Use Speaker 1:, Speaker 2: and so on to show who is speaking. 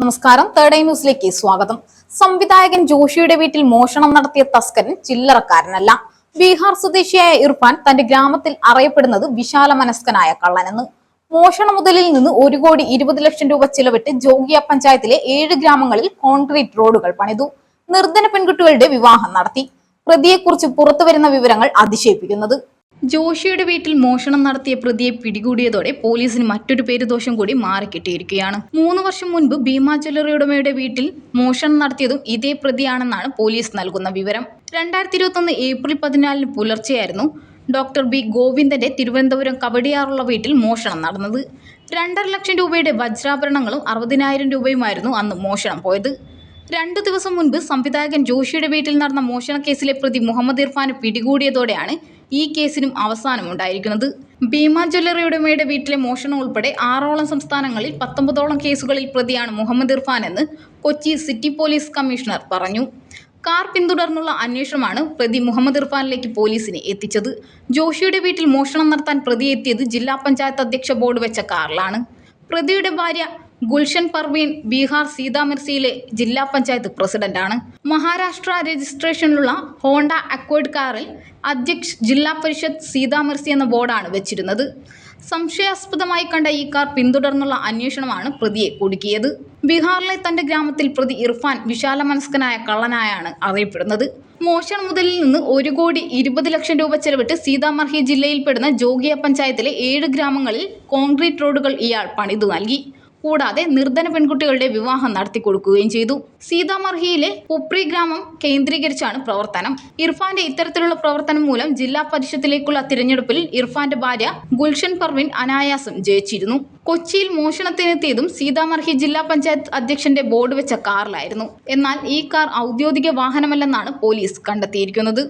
Speaker 1: നമസ്കാരം. Third eye ന്യൂസിലേക്ക് സ്വാഗതം. സംവിധായകൻ ജോഷിയുടെ വീട്ടിൽ മോഷണം നടത്തിയ തസ്കരൻ ചില്ലറക്കാരനല്ല. ബീഹാർ സ്വദേശിയായ ഇർഫാൻ തന്റെ ഗ്രാമത്തിൽ അറിയപ്പെടുന്നത് വിശാല മനസ്കനായ കള്ളനെന്ന്. മോഷണ മുതലിൽ നിന്ന് ഒരു കോടി ഇരുപത് ലക്ഷം രൂപ ചിലവിട്ട് ജോഗിയ പഞ്ചായത്തിലെ ഏഴ് ഗ്രാമങ്ങളിൽ കോൺക്രീറ്റ് റോഡുകൾ പണിതു. നിർധന പെൺകുട്ടികളുടെ വിവാഹം നടത്തി. പ്രതിയെക്കുറിച്ച് പുറത്തുവരുന്ന വിവരങ്ങൾ അതിശയിപ്പിക്കുന്നത്. ജോഷിയുടെ വീട്ടിൽ മോഷണം നടത്തിയ പ്രതിയെ പിടികൂടിയതോടെ പോലീസിന് മറ്റൊരു പേരുദോഷം കൂടി മാറിക്കിട്ടിയിരിക്കുകയാണ്. മൂന്ന് വർഷം മുൻപ് ഭീമാ ജ്വല്ലറി ഉടമയുടെ വീട്ടിൽ മോഷണം നടത്തിയതും ഇതേ പ്രതിയാണെന്നാണ് പോലീസ് നൽകുന്ന വിവരം. രണ്ടായിരത്തി ഇരുപത്തൊന്ന് ഏപ്രിൽ പതിനാലിന് പുലർച്ചെയായിരുന്നു ഡോക്ടർ ബി ഗോവിന്ദന്റെ തിരുവനന്തപുരം കവടിയാറുള്ള വീട്ടിൽ മോഷണം നടന്നത്. രണ്ടര ലക്ഷം രൂപയുടെ വജ്രാഭരണങ്ങളും അറുപതിനായിരം രൂപയുമായിരുന്നു അന്ന് മോഷണം പോയത്. രണ്ടു ദിവസം മുൻപ് സംവിധായകൻ ജോഷിയുടെ വീട്ടിൽ നടന്ന മോഷണ കേസിലെ പ്രതി മുഹമ്മദ് ഇർഫാന് പിടികൂടിയതോടെയാണ് ഈ കേസിനും അവസാനമുണ്ടായിരിക്കുന്നത്. ഭീമ ജ്വല്ലറി ഉടമയുടെ വീട്ടിലെ മോഷണം ഉൾപ്പെടെ ആറോളം സംസ്ഥാനങ്ങളിൽ പത്തൊമ്പതോളം കേസുകളിൽ പ്രതിയാണ് മുഹമ്മദ് ഇർഫാൻ എന്ന് കൊച്ചി സിറ്റി പോലീസ് കമ്മീഷണർ പറഞ്ഞു. കാർ പിന്തുടർന്നുള്ള അന്വേഷണമാണ് പ്രതി മുഹമ്മദ് ഇർഫാനിലേക്ക് പോലീസിനെ എത്തിച്ചത്. ജോഷിയുടെ വീട്ടിൽ മോഷണം നടത്താൻ പ്രതി എത്തിയത് ജില്ലാ പഞ്ചായത്ത് അധ്യക്ഷ ബോർഡ് വെച്ച കാറിലാണ്. പ്രതിയുടെ ഭാര്യ ഗുൽഷൻ പർവീൻ ബീഹാർ സീതാമിർസിയിലെ ജില്ലാ പഞ്ചായത്ത് പ്രസിഡന്റാണ്. മഹാരാഷ്ട്ര രജിസ്ട്രേഷനിലുള്ള ഹോണ്ട അക്വേർഡ് കാറിൽ അധ്യക്ഷ് ജില്ലാ പരിഷത്ത് സീതാമിർസി എന്ന ബോർഡാണ് വെച്ചിരുന്നത്. സംശയാസ്പദമായി കണ്ട ഈ കാർ പിന്തുടർന്നുള്ള അന്വേഷണമാണ് പ്രതിയെ കുടുക്കിയത്. ബീഹാറിലെ തന്റെ ഗ്രാമത്തിൽ പ്രതി ഇർഫാൻ വിശാല മനസ്കനായ കള്ളനായാണ് അറിയപ്പെടുന്നത്. മോഷണ മുതലിൽ നിന്ന് ഒരു കോടി ഇരുപത് ലക്ഷം രൂപ ചെലവിട്ട് സീതാമർഹി ജില്ലയിൽപ്പെടുന്ന ജോഗിയ പഞ്ചായത്തിലെ ഏഴ് ഗ്രാമങ്ങളിൽ കോൺക്രീറ്റ് റോഡുകൾ ഇയാൾ പണിതു നൽകി. കൂടാതെ നിർധന പെൺകുട്ടികളുടെ വിവാഹം നടത്തി കൊടുക്കുകയും ചെയ്തു. സീതാമർഹിയിലെ പുപ്രി ഗ്രാമം കേന്ദ്രീകരിച്ചാണ് പ്രവർത്തനം. ഇർഫാന്റെ ഇത്തരത്തിലുള്ള പ്രവർത്തനം മൂലം ജില്ലാ പരിഷത്തിലേക്കുള്ള തിരഞ്ഞെടുപ്പിൽ ഇർഫാന്റെ ഭാര്യ ഗുൽഷൻ പർവിൻ അനായാസം ജയിച്ചിരുന്നു. കൊച്ചിയിൽ മോഷണത്തിനെത്തിയതും സീതാമർഹി ജില്ലാ പഞ്ചായത്ത് അധ്യക്ഷന്റെ ബോർഡ് വെച്ച കാറിലായിരുന്നു. എന്നാൽ ഈ കാർ ഔദ്യോഗിക വാഹനമല്ലെന്നാണ് പോലീസ് കണ്ടെത്തിയിരിക്കുന്നത്.